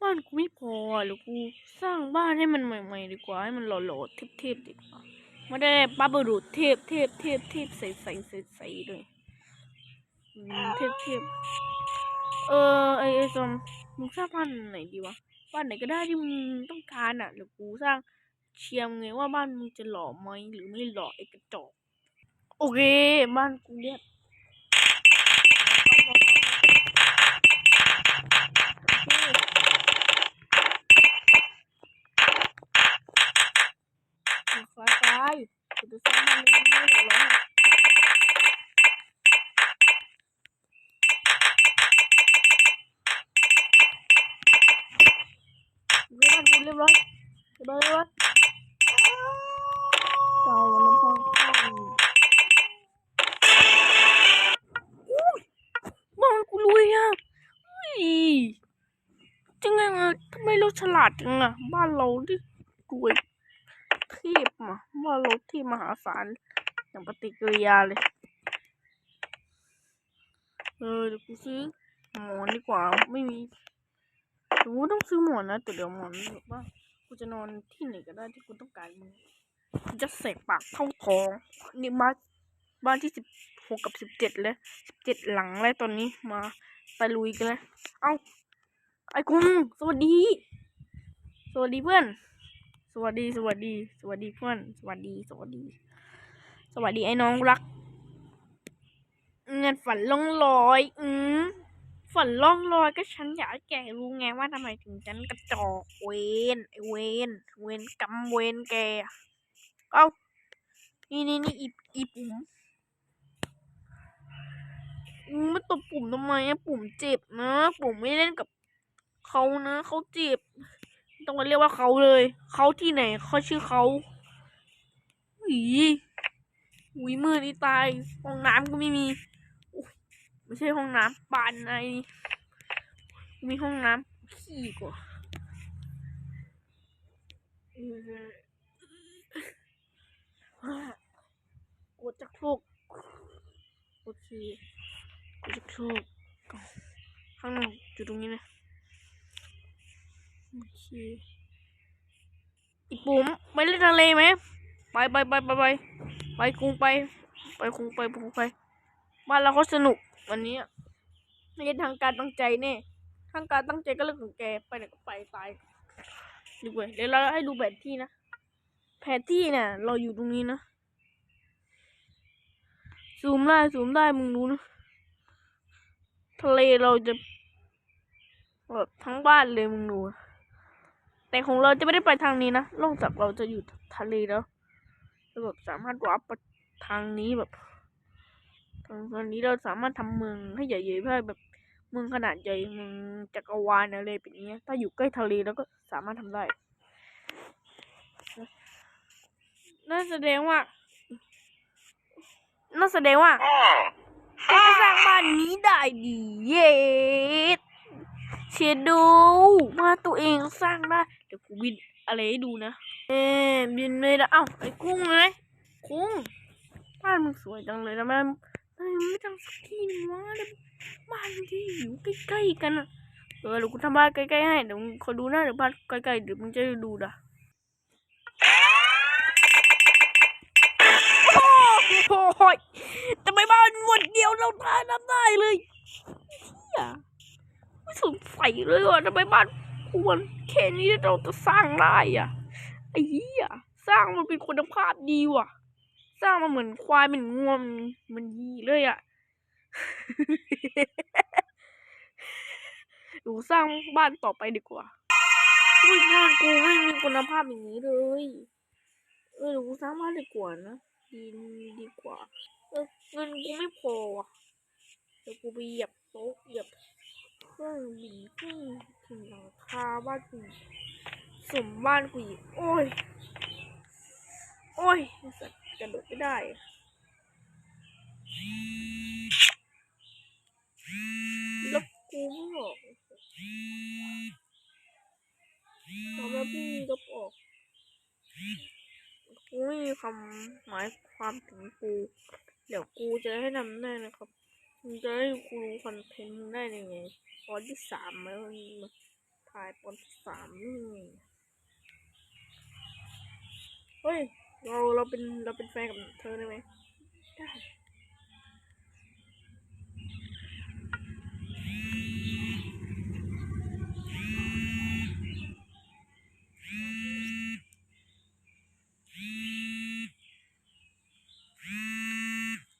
บ้านกูไม่พอหรือกูสร้างบ้านให้มันใหม่ๆดีกว่าให้มันหล่อๆเทพๆดีกว่าไม่ได้บ้าบรุษเทพเทพเทพเทพใสใสใสใสๆเลยเทพเทพเออไอไอซอมมึงสร้างบ้านไหนดีวะบ้านไหนก็ได้ที่มึงต้องการอะหรือกูสร้างเชียร์มึงไงว่าบ้านมึงจะหล่อไหมหรือไม่หล่อไอกระจอกโอเค บ้านกูเนี่ย กูจะสร้างมันไม่ได้หรอวะเรียบร้อยกูเรียบร้อยเรียบร้อย ที่มอบาร์รวยเทีบมาว่าลดที่มหาศาลอย่างปฏิกิริยาเลย เออเดี๋ยวกูซื้อหมอนดีกว่าไม่มีกูต้องซื้อหมอนนะแต่เดี๋ยวหมอนแบบว่ากูจะนอนที่ไหนก็ได้ที่กูต้องการกูจะเสกปากเข้าท้องนี่บ้านบ้านที่สิบหกกับสิบเจ็ดเลยสิบเจ็ดหลังแล้วตอนนี้มาไปลุยกันเลย เอ้าไอ้กุ้งสวัสดี สวัสดีเพื่อน วัสดี สวัสดี สวัสดีเพื่อน สวัสดี สวัสดี สวัสดีไอ้น้องรัก เงินฝันล่องลอย อืมฝันล่องลอยก็ฉันอยากให้แกรู้ไงว่าทำไมถึงฉันกระจอกเวนไอเวนเวนกำเวนแก เอ้า นี่นี่นี่อีอีปุ่มอืมมาตบปุ่มทำไมอะปุ่มเจ็บนะ ปุ่มไม่เล่นกับเขานะเขาเจ็บ ต้องมาเรียกว่าเขาเลย เขาที่ไหนเขาชื่อเขาหวีหุยมือนี่ตาย ห้องน้ำก็ไม่มีไม่ใช่ห้องน้ำปานไอมีห้องน้ำขี้กว่าเอกดจักโครกโอเคกดจักโครกข้างนอกอยู่ตรงนี้นะ อีปุ๋มไปเล่นทะเลไหมไปไปไปไปไปไปคุงไป ไปคุงไปคุงไปบ้านเราเขาสนุกวันนี้ไม่ใช่ทางการตั้งใจแน่ทางการตั้งใจก็เรื่องของแกไปไหนก็ไปตายดูไปเดี๋ยวเราให้ดูแผนที่นะแผนที่เนี่ยเราอยู่ตรงนี้นะซูมได้ซูมได้มึงดูนะทะเลเราจะแบบทั้งบ้านเลยมึงดู แต่ของเราจะไม่ได้ไปทางนี้นะนอกจากเราจะอยู่ทะเลแล้วเราแบบสามารถวาร์ปไปทางนี้แบบทางตอนนี้เราสามารถทำเมืองให้ใหญ่ๆเพื่อแบบเมืองขนาดใหญ่เมืองจักรวาลอะไรแบบนี้ ถ้าอยู่ใกล้ทะเลแล้วก็สามารถทำได้นั่นแสดงว่านั่นแสดงว่าเราจะสร้างบ้านนี้ได้ดีเย็ดเชดดูมาตัวเองสร้างได้ วินอะไรให้ดูนะเอ๊บินไม่ได้เอ้าไอ้กุ้งไงกุ้งบ้านมึงสวยจังเลยนะแม่ทำไมมึงไม่ทำสักที่นึงวะแล้วบ้านที่อยู่ใกล้ๆกันอะเออเดี๋ยวกูทำบ้านใกล้ๆให้เดี๋ยวมึงคอยดูนะเดี๋ยวบ้านใกล้ๆเดี๋ยวมึงจะด้ดูนะโอ้โหทำไมบ้านหมดเดียวเราทานน้ำได้เลยเฮียไม่สงสัยเลยว่าทำไมบ้าน ควรแค่นี้เราจะสร้างได้อะไอ้เหี้ยสร้างมันเป็นคุณภาพดีว่ะ สร้างมาเหมือนควายเหมือนงวมมันดีเลยอะหนูสร้างบ้านต่อไปดีกว่าอุ้ยบ้านกูไม่มีคุณภาพอย่างนี้เลยเออหนูสร้างบ้านดีกว่านะดีดีกว่าเออเงินกูไม่พอว่ะเดี๋ยวกูไปเหยียบโต๊ะเหยียบ เครื่องบินขึ้นถึงหลังคาบ้านกูสมบ้านกูอีกโอ้ย โอ้ยไอ้สัตว์กระโดดไม่ได้แล้วกูไม่ออกทำแล้วพี่ลบออกกูไม่มีคำหมายความถึงกู เดี๋ยวกูจะให้ทำได้นะครับ มึงจะให้กูรู้คอนเทนต์มึงได้ยังไงตอนที่สามแล้วมันมาถ่ายายตอนที่สามนี่เฮ้ยเราเราเป็นเราเป็นแฟนกับเธอได้ไหมได้